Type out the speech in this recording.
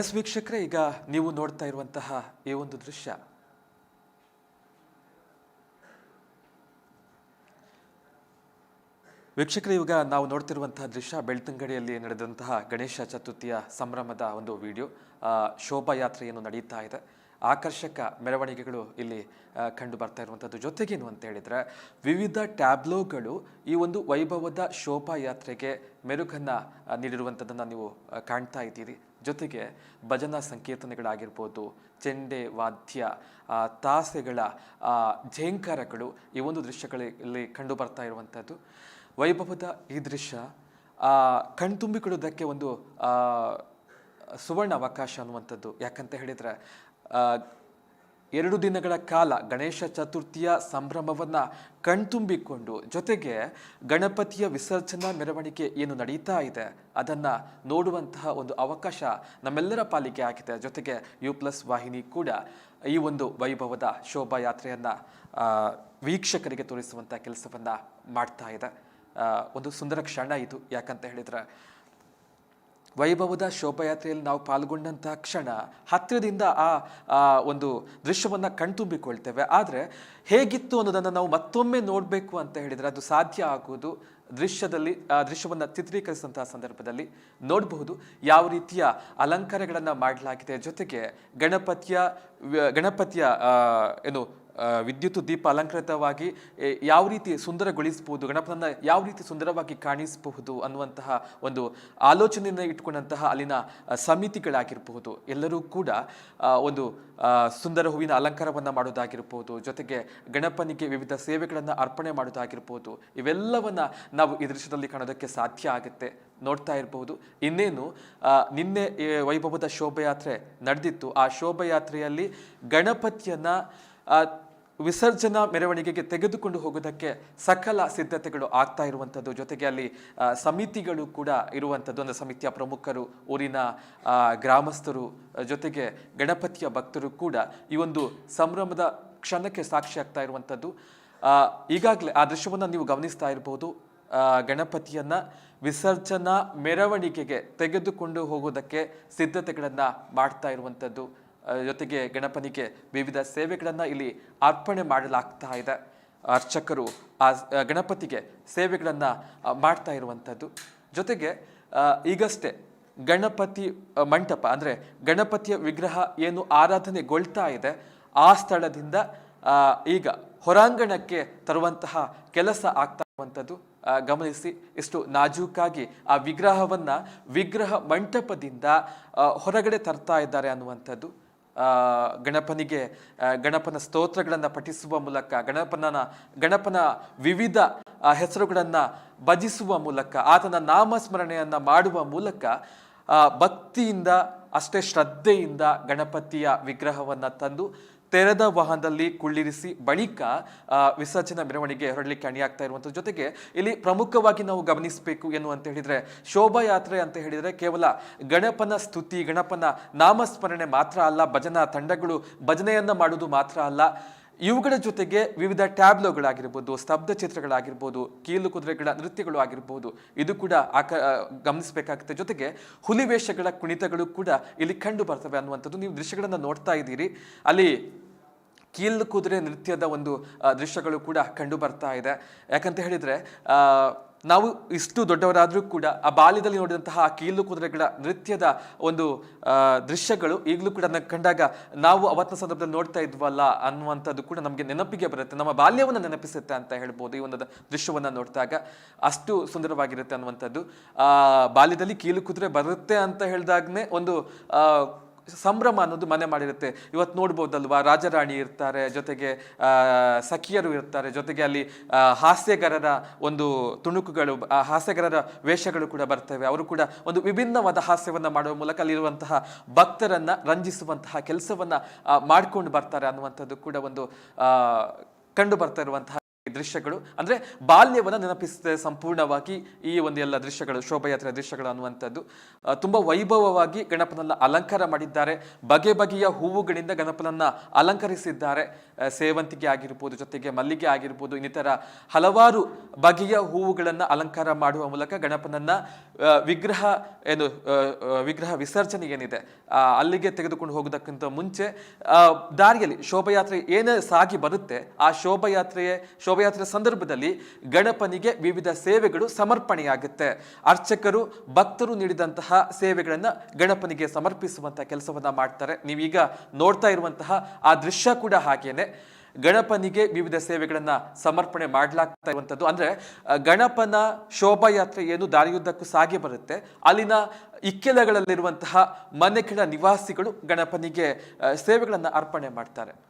S ವೀಕ್ಷಕರೇ, ಈಗ ನೀವು ನೋಡ್ತಾ ಇರುವಂತಹ ಈ ಒಂದು ದೃಶ್ಯ. ವೀಕ್ಷಕರೇ ಇವಾಗ ನಾವು ನೋಡ್ತಿರುವಂತಹ ದೃಶ್ಯ ಬೆಳ್ತಂಗಡಿಯಲ್ಲಿ ನಡೆದಂತಹ ಗಣೇಶ ಚತುರ್ಥಿಯ ಸಂಭ್ರಮದ ಒಂದು ವಿಡಿಯೋ. ಶೋಭಾಯಾತ್ರೆಯನ್ನು ನಡೀತಾ ಇದೆ. ಆಕರ್ಷಕ ಮೆರವಣಿಗೆಗಳು ಇಲ್ಲಿ ಕಂಡು ಬರ್ತಾ ಇರುವಂಥದ್ದು. ಜೊತೆಗೇನು ಅಂತ ಹೇಳಿದರೆ, ವಿವಿಧ ಟ್ಯಾಬ್ಲೋಗಳು ಈ ಒಂದು ವೈಭವದ ಶೋಭಾಯಾತ್ರೆಗೆ ಮೆರುಗನ್ನು ನೀಡಿರುವಂಥದ್ದನ್ನು ನೀವು ಕಾಣ್ತಾ ಇದ್ದೀರಿ. ಜೊತೆಗೆ ಭಜನಾ ಸಂಕೀರ್ತನೆಗಳಾಗಿರ್ಬೋದು, ಚೆಂಡೆ, ವಾದ್ಯ ತಾಸೆಗಳ ಝೇಂಕಾರಗಳು ಈ ಒಂದು ದೃಶ್ಯಗಳಲ್ಲಿ ಕಂಡು ಬರ್ತಾ ಇರುವಂಥದ್ದು. ವೈಭವದ ಈ ದೃಶ್ಯ ಕಣ್ತುಂಬಿಕೊಳ್ಳೋದಕ್ಕೆ ಒಂದು ಸುವರ್ಣ ಅವಕಾಶ ಅನ್ನುವಂಥದ್ದು. ಯಾಕಂತ ಹೇಳಿದರೆ ಎರಡು ದಿನಗಳ ಕಾಲ ಗಣೇಶ ಚತುರ್ಥಿಯ ಸಂಭ್ರಮವನ್ನು ಕಣ್ತುಂಬಿಕೊಂಡು ಜೊತೆಗೆ ಗಣಪತಿಯ ವಿಸರ್ಜನಾ ಮೆರವಣಿಗೆ ಏನು ನಡೀತಾ ಇದೆ, ಅದನ್ನು ನೋಡುವಂತಹ ಒಂದು ಅವಕಾಶ ನಮ್ಮೆಲ್ಲರ ಪಾಲಿಗೆ ಆಗಿದೆ. ಜೊತೆಗೆ ಯು ಪ್ಲಸ್ ವಾಹಿನಿ ಕೂಡ ಈ ಒಂದು ವೈಭವದ ಶೋಭಾಯಾತ್ರೆಯನ್ನು ವೀಕ್ಷಕರಿಗೆ ತೋರಿಸುವಂಥ ಕೆಲಸವನ್ನು ಮಾಡ್ತಾ ಇದೆ. ಒಂದು ಸುಂದರ ಕ್ಷಣ ಇದು. ಯಾಕಂತ ಹೇಳಿದ್ರೆ ವೈಭವದ ಶೋಭಾಯಾತ್ರೆಯಲ್ಲಿ ನಾವು ಪಾಲ್ಗೊಂಡಂತಹ ಕ್ಷಣ ಹತ್ತಿರದಿಂದ ಆ ಒಂದು ದೃಶ್ಯವನ್ನು ಕಣ್ತುಂಬಿಕೊಳ್ತೇವೆ. ಆದರೆ ಹೇಗಿತ್ತು ಅನ್ನೋದನ್ನು ನಾವು ಮತ್ತೊಮ್ಮೆ ನೋಡಬೇಕು ಅಂತ ಹೇಳಿದರೆ ಅದು ಸಾಧ್ಯ ಆಗುವುದು ದೃಶ್ಯದಲ್ಲಿ, ಆ ದೃಶ್ಯವನ್ನು ಚಿತ್ರೀಕರಿಸಿದಂತಹ ಸಂದರ್ಭದಲ್ಲಿ ನೋಡಬಹುದು ಯಾವ ರೀತಿಯ ಅಲಂಕಾರಗಳನ್ನು ಮಾಡಲಾಗಿದೆ. ಜೊತೆಗೆ ಗಣಪತಿಯ ಗಣಪತಿಯ ಏನು ವಿದ್ಯುತ್ ದೀಪ ಅಲಂಕೃತವಾಗಿ ಯಾವ ರೀತಿ ಸುಂದರಗೊಳಿಸಬಹುದು ಗಣಪನನ್ನ ಯಾವ ರೀತಿ ಸುಂದರವಾಗಿ ಕಾಣಿಸಬಹುದು ಅನ್ನುವಂತಹ ಒಂದು ಆಲೋಚನೆಯನ್ನು ಇಟ್ಕೊಂಡಂತಹ ಅಲ್ಲಿನ ಸಮಿತಿಗಳಾಗಿರಬಹುದು. ಎಲ್ಲರೂ ಕೂಡ ಒಂದು ಸುಂದರ ಹೂವಿನ ಅಲಂಕಾರವನ್ನು ಮಾಡೋದಾಗಿರ್ಬೋದು ಜೊತೆಗೆ ಗಣಪನಿಗೆ ವಿವಿಧ ಸೇವೆಗಳನ್ನು ಅರ್ಪಣೆ ಮಾಡೋದಾಗಿರ್ಬೋದು ಇವೆಲ್ಲವನ್ನು ನಾವು ಈ ದೃಶ್ಯದಲ್ಲಿ ಕಾಣೋದಕ್ಕೆ ಸಾಧ್ಯ ಆಗುತ್ತೆ. ನೋಡ್ತಾ ಇರಬಹುದು. ಇನ್ನೇನು ನಿನ್ನೆ ವೈಭವದ ಶೋಭಯಾತ್ರೆ ನಡೆದಿತ್ತು. ಆ ಶೋಭಯಾತ್ರೆಯಲ್ಲಿ ಗಣಪತಿಯನ್ನ ವಿಸರ್ಜನಾ ಮೆರವಣಿಗೆಗೆ ತೆಗೆದುಕೊಂಡು ಹೋಗೋದಕ್ಕೆ ಸಕಲ ಸಿದ್ಧತೆಗಳು ಆಗ್ತಾ ಇರುವಂಥದ್ದು. ಜೊತೆಗೆ ಅಲ್ಲಿ ಸಮಿತಿಗಳು ಕೂಡ ಇರುವಂಥದ್ದು. ಒಂದು ಸಮಿತಿಯ ಪ್ರಮುಖರು, ಊರಿನ ಗ್ರಾಮಸ್ಥರು, ಜೊತೆಗೆ ಗಣಪತಿಯ ಭಕ್ತರು ಕೂಡ ಈ ಒಂದು ಸಂಭ್ರಮದ ಕ್ಷಣಕ್ಕೆ ಸಾಕ್ಷಿ ಆಗ್ತಾ ಇರುವಂಥದ್ದು. ಈಗಾಗಲೇ ಆ ದೃಶ್ಯವನ್ನು ನೀವು ಗಮನಿಸ್ತಾ ಇರಬಹುದು ಗಣಪತಿಯನ್ನು ವಿಸರ್ಜನಾ ಮೆರವಣಿಗೆಗೆ ತೆಗೆದುಕೊಂಡು ಹೋಗೋದಕ್ಕೆ ಸಿದ್ಧತೆಗಳನ್ನು ಮಾಡ್ತಾ ಇರುವಂಥದ್ದು. ಜೊತೆಗೆ ಗಣಪನಿಗೆ ವಿವಿಧ ಸೇವೆಗಳನ್ನು ಇಲ್ಲಿ ಅರ್ಪಣೆ ಮಾಡಲಾಗ್ತಾ ಇದೆ. ಅರ್ಚಕರು ಆ ಗಣಪತಿಗೆ ಸೇವೆಗಳನ್ನು ಮಾಡ್ತಾ ಇರುವಂಥದ್ದು ಜೊತೆಗೆ ಈಗಷ್ಟೇ ಗಣಪತಿ ಮಂಟಪ ಅಂದರೆ ಗಣಪತಿಯ ವಿಗ್ರಹ ಏನು ಆರಾಧನೆಗೊಳ್ತಾ ಇದೆ, ಆ ಸ್ಥಳದಿಂದ ಈಗ ಹೊರಾಂಗಣಕ್ಕೆ ತರುವಂತಹ ಕೆಲಸ ಆಗ್ತಾ ಇರುವಂಥದ್ದು ಗಮನಿಸಿ ಇಷ್ಟು ನಾಜೂಕಾಗಿ ಆ ವಿಗ್ರಹವನ್ನು ವಿಗ್ರಹ ಮಂಟಪದಿಂದ ಹೊರಗಡೆ ತರ್ತಾ ಇದ್ದಾರೆ ಅನ್ನುವಂಥದ್ದು. ಗಣಪನಿಗೆ ಗಣಪನ ಸ್ತೋತ್ರಗಳನ್ನು ಪಠಿಸುವ ಮೂಲಕ, ಗಣಪನನ, ಗಣಪನ ವಿವಿಧ ಹೆಸರುಗಳನ್ನು ಭಜಿಸುವ ಮೂಲಕ, ಆತನ ನಾಮಸ್ಮರಣೆಯನ್ನು ಮಾಡುವ ಮೂಲಕ ಭಕ್ತಿಯಿಂದ, ಅಷ್ಟೇ ಶ್ರದ್ಧೆಯಿಂದ ಗಣಪತಿಯ ವಿಗ್ರಹವನ್ನು ತಂದು ತೆರೆದ ವಾಹನದಲ್ಲಿ ಕುಳ್ಳಿರಿಸಿ ಬಳಿಕ ವಿಸರ್ಜನಾ ಮೆರವಣಿಗೆ ಹೊರಡಲಿಕ್ಕೆ ಅಣಿಯಾಗ್ತಾ ಇರುವಂಥದ್ದು. ಜೊತೆಗೆ ಇಲ್ಲಿ ಪ್ರಮುಖವಾಗಿ ನಾವು ಗಮನಿಸಬೇಕು ಏನು ಅಂತ ಹೇಳಿದ್ರೆ, ಶೋಭಾಯಾತ್ರೆ ಅಂತ ಹೇಳಿದ್ರೆ ಕೇವಲ ಗಣಪನ ಸ್ತುತಿ, ಗಣಪನ ನಾಮಸ್ಮರಣೆ ಮಾತ್ರ ಅಲ್ಲ, ಭಜನಾ ತಂಡಗಳು ಭಜನೆಯನ್ನು ಮಾಡುವುದು ಮಾತ್ರ ಅಲ್ಲ. ಇವುಗಳ ಜೊತೆಗೆ ವಿವಿಧ ಟ್ಯಾಬ್ಲೋಗಳಾಗಿರ್ಬೋದು, ಸ್ತಬ್ಧ ಚಿತ್ರಗಳಾಗಿರ್ಬೋದು, ಕೀಲು ಕುದುರೆಗಳ ನೃತ್ಯಗಳು ಆಗಿರ್ಬೋದು, ಇದು ಕೂಡ ಆಕ ಗಮನಿಸಬೇಕಾಗುತ್ತೆ. ಜೊತೆಗೆ ಹುಲಿವೇಷಗಳ ಕುಣಿತಗಳು ಕೂಡ ಇಲ್ಲಿ ಕಂಡು ಬರ್ತವೆ ಅನ್ನುವಂಥದ್ದು ನೀವು ದೃಶ್ಯಗಳನ್ನು ನೋಡ್ತಾ ಇದ್ದೀರಿ. ಅಲ್ಲಿ ಕೀಲು ಕುದುರೆ ನೃತ್ಯದ ಒಂದು ದೃಶ್ಯಗಳು ಕೂಡ ಕಂಡು ಬರ್ತಾ ಇದೆ. ಯಾಕಂತ ಹೇಳಿದರೆ ನಾವು ಇಷ್ಟು ದೊಡ್ಡವರಾದರೂ ಕೂಡ ಆ ಬಾಲ್ಯದಲ್ಲಿ ನೋಡಿದಂತಹ ಆ ಕೀಲು ಕುದುರೆಗಳ ನೃತ್ಯದ ಒಂದು ದೃಶ್ಯಗಳು ಈಗಲೂ ಕೂಡ ಕಂಡಾಗ ನಾವು ಅವತ್ತಿನ ಸಂದರ್ಭದಲ್ಲಿ ನೋಡ್ತಾ ಇದ್ವಲ್ಲ ಅನ್ನುವಂಥದ್ದು ಕೂಡ ನಮಗೆ ನೆನಪಿಗೆ ಬರುತ್ತೆ. ನಮ್ಮ ಬಾಲ್ಯವನ್ನು ನೆನಪಿಸುತ್ತೆ ಅಂತ ಹೇಳ್ಬೋದು ಈ ಒಂದು ದೃಶ್ಯವನ್ನು ನೋಡಿದಾಗ. ಅಷ್ಟು ಸುಂದರವಾಗಿರುತ್ತೆ ಅನ್ನುವಂಥದ್ದು. ಬಾಲ್ಯದಲ್ಲಿ ಕೀಲು ಕುದುರೆ ಬರುತ್ತೆ ಅಂತ ಹೇಳಿದಾಗನೇ ಒಂದು ಸಂಭ್ರಮ ಅನ್ನೋದು ಮನೆ ಮಾಡಿರುತ್ತೆ. ಇವತ್ತು ನೋಡ್ಬೋದಲ್ವಾ, ರಾಜರಾಣಿ ಇರ್ತಾರೆ, ಜೊತೆಗೆ ಸಖಿಯರು ಇರ್ತಾರೆ, ಜೊತೆಗೆ ಅಲ್ಲಿ ಹಾಸ್ಯಗಾರರ ಒಂದು ತುಣುಕುಗಳು ಹಾಸ್ಯಗಾರರ ವೇಷಗಳು ಕೂಡ ಬರ್ತವೆ. ಅವರು ಕೂಡ ಒಂದು ವಿಭಿನ್ನವಾದ ಹಾಸ್ಯವನ್ನು ಮಾಡುವ ಮೂಲಕ ಅಲ್ಲಿರುವಂತಹ ಭಕ್ತರನ್ನು ರಂಜಿಸುವಂತಹ ಕೆಲಸವನ್ನು ಮಾಡ್ಕೊಂಡು ಬರ್ತಾರೆ ಅನ್ನುವಂಥದ್ದು ಕೂಡ ಒಂದು ಕಂಡು ಬರ್ತಾ ಇರುವಂತಹ ದೃಶ್ಯಗಳು. ಅಂದ್ರೆ ಬಾಲ್ಯವನ್ನ ನೆನಪಿಸುತ್ತೆ ಸಂಪೂರ್ಣವಾಗಿ ಈ ಒಂದು ಎಲ್ಲ ದೃಶ್ಯಗಳು, ಶೋಭಾಯಾತ್ರೆಯ ದೃಶ್ಯಗಳು ಅನ್ನುವಂಥದ್ದು. ತುಂಬ ವೈಭವವಾಗಿ ಗಣಪನನ್ನು ಅಲಂಕಾರ ಮಾಡಿದ್ದಾರೆ. ಬಗೆ ಬಗೆಯ ಹೂವುಗಳಿಂದ ಗಣಪನನ್ನ ಅಲಂಕರಿಸಿದ್ದಾರೆ. ಸೇವಂತಿಗೆ ಆಗಿರ್ಬೋದು, ಜೊತೆಗೆ ಮಲ್ಲಿಗೆ ಆಗಿರ್ಬೋದು, ಇನ್ನಿತರ ಹಲವಾರು ಬಗೆಯ ಹೂವುಗಳನ್ನು ಅಲಂಕಾರ ಮಾಡುವ ಮೂಲಕ ಗಣಪನನ್ನ ವಿಗ್ರಹ ಏನು ವಿಗ್ರಹ ವಿಸರ್ಜನೆ ಏನಿದೆ ಅಲ್ಲಿಗೆ ತೆಗೆದುಕೊಂಡು ಹೋಗೋದಕ್ಕಿಂತ ಮುಂಚೆ ದಾರಿಯಲ್ಲಿ ಶೋಭಾಯಾತ್ರೆ ಏನೇ ಸಾಗಿ ಬರುತ್ತೆ, ಆ ಶೋಭಾಯಾತ್ರೆಯ ಶೋಭಾಯಾತ್ರೆ ಸಂದರ್ಭದಲ್ಲಿ ಗಣಪನಿಗೆ ವಿವಿಧ ಸೇವೆಗಳು ಸಮರ್ಪಣೆಯಾಗುತ್ತೆ. ಅರ್ಚಕರು, ಭಕ್ತರು ನೀಡಿದಂತಹ ಸೇವೆಗಳನ್ನ ಗಣಪನಿಗೆ ಸಮರ್ಪಿಸುವಂತಹ ಕೆಲಸವನ್ನ ಮಾಡ್ತಾರೆ. ನೀವೀಗ ನೋಡ್ತಾ ಇರುವಂತಹ ಆ ದೃಶ್ಯ ಕೂಡ ಹಾಗೇನೆ. ಗಣಪನಿಗೆ ವಿವಿಧ ಸೇವೆಗಳನ್ನ ಸಮರ್ಪಣೆ ಮಾಡಲಾಗ್ತಾ ಇರುವಂಥದ್ದು ಅಂದ್ರೆ ಗಣಪನ ಶೋಭಾಯಾತ್ರೆ ಏನು ದಾರಿಯುದ್ದಕ್ಕೂ ಸಾಗಿ ಬರುತ್ತೆ. ಅಲ್ಲಿನ ಇಕ್ಕೆಲಗಳಲ್ಲಿರುವಂತಹ ಮನೆಗಳ ನಿವಾಸಿಗಳು ಗಣಪನಿಗೆ ಸೇವೆಗಳನ್ನ ಅರ್ಪಣೆ ಮಾಡ್ತಾರೆ.